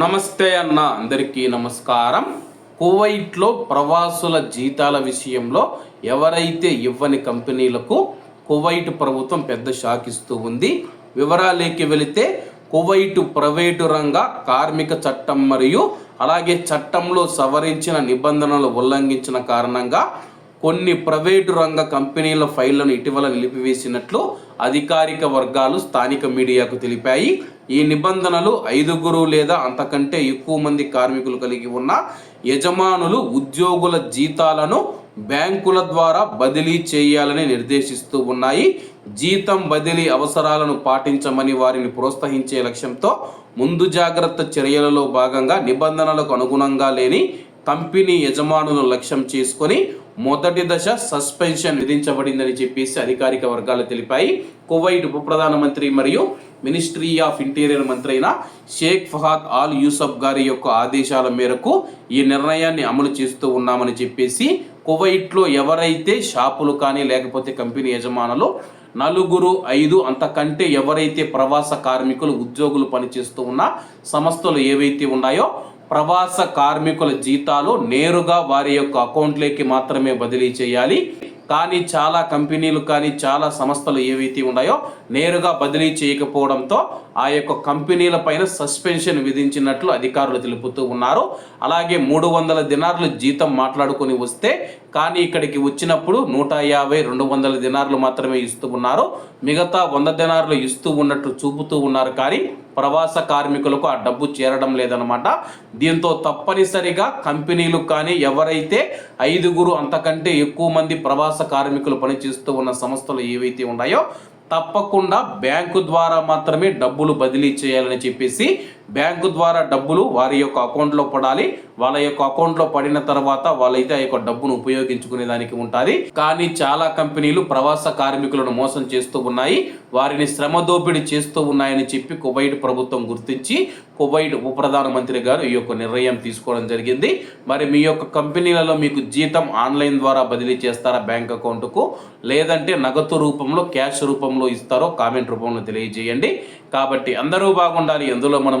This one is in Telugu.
నమస్తే అన్న అందరికీ నమస్కారం. కువైట్లో ప్రవాసుల జీతాల విషయంలో ఎవరైతే ఇవ్వని కంపెనీలకు కువైట్ ప్రభుత్వం పెద్ద షాక్ ఇస్తూ ఉంది వివరాలేకి వెళితే కువైట్ ప్రైవేటు రంగ కార్మిక చట్టం మరియు అలాగే చట్టంలో సవరించిన నిబంధనలు ఉల్లంఘించిన కారణంగా కొన్ని ప్రైవేటు రంగ కంపెనీల ఫైళ్ళను ఇటీవల నిలిపివేసినట్లు అధికారిక వర్గాలు స్థానిక మీడియాకు తెలిపాయి. ఈ నిబంధనలు ఐదుగురు లేదా అంతకంటే ఎక్కువ మంది కార్మికులు కలిగి ఉన్న యజమానులు ఉద్యోగుల జీతాలను బ్యాంకుల ద్వారా బదిలీ చేయాలని నిర్దేశిస్తూ ఉన్నాయి. జీతం బదిలీ అవసరాలను పాటించమని వారిని ప్రోత్సహించే లక్ష్యంతో ముందు జాగ్రత్త చర్యలలో భాగంగా నిబంధనలకు అనుగుణంగా లేని కంపెనీ యజమానులను లక్ష్యం చేసుకొని మొదటి దశ సస్పెన్షన్ విధించబడిందని చెప్పేసి అధికారిక వర్గాలు తెలిపాయి. కువైట్ ఉప ప్రధానమంత్రి మరియు మినిస్ట్రీ ఆఫ్ ఇంటీరియర్ మంత్రి అయిన షేక్ ఫహాద్ ఆల్ యూసఫ్ గారి యొక్క ఆదేశాల మేరకు ఈ నిర్ణయాన్ని అమలు చేస్తూ ఉన్నామని చెప్పేసి కువైట్లో ఎవరైతే షాపులు కానీ లేకపోతే కంపెనీ యజమానులు నలుగురు ఐదు అంతకంటే ఎవరైతే ప్రవాస కార్మికులు ఉద్యోగులు పనిచేస్తూ ఉన్న సంస్థలు ఏవైతే ఉన్నాయో ప్రవాస కార్మికుల జీతాలు నేరుగా వారి యొక్క అకౌంట్లోకి మాత్రమే బదిలీ చేయాలి. కానీ చాలా కంపెనీలు కానీ చాలా సంస్థలు ఏవైతే ఉన్నాయో నేరుగా బదిలీ చేయకపోవడంతో ఆ యొక్క కంపెనీల పైన సస్పెన్షన్ విధించినట్లు అధికారులు తెలుపుతూ ఉన్నారు. అలాగే మూడు వందల దినార్లు జీతం మాట్లాడుకొని వస్తే కానీ ఇక్కడికి వచ్చినప్పుడు నూట యాభై రెండు వందల దినార్లు మాత్రమే ఇస్తూ ఉన్నారు. మిగతా వంద దినార్లు ఇస్తూ ఉన్నట్లు చూపుతూ ఉన్నారు. కానీ ప్రవాస కార్మికులకు ఆ డబ్బు చేరడం లేదనమాట దీంతో తప్పనిసరిగా కంపెనీలు కానీ ఎవరైతే ఐదుగురు అంతకంటే ఎక్కువ మంది ప్రవాస కార్మికులు పనిచేస్తూ ఉన్న సంస్థలు ఏవైతే ఉన్నాయో తప్పకుండా బ్యాంకు ద్వారా మాత్రమే డబ్బులు బదిలీ చేయాలని చెప్పేసి బ్యాంకు ద్వారా డబ్బులు వారి యొక్క అకౌంట్లో పడాలి. వాళ్ళ యొక్క అకౌంట్లో పడిన తర్వాత వాళ్ళైతే ఆ యొక్క డబ్బును ఉపయోగించుకునే దానికి ఉంటుంది. కానీ చాలా కంపెనీలు ప్రవాస కార్మికులను మోసం చేస్తూ ఉన్నాయి. వారిని శ్రమ దోపిడీ చేస్తూ ఉన్నాయని చెప్పి కువైట్ ప్రభుత్వం గుర్తించి కువైట్ ఉప ప్రధానమంత్రి గారు ఈ యొక్క నిర్ణయం తీసుకోవడం జరిగింది. మరి మీ యొక్క కంపెనీలలో మీకు జీతం ఆన్లైన్ ద్వారా బదిలీ చేస్తారా బ్యాంక్ అకౌంట్కు? లేదంటే నగదు రూపంలో క్యాష్ రూపంలో ఇస్తారో కామెంట్ రూపంలో తెలియజేయండి. కాబట్టి అందరూ బాగుండాలి. ఎందులో మనం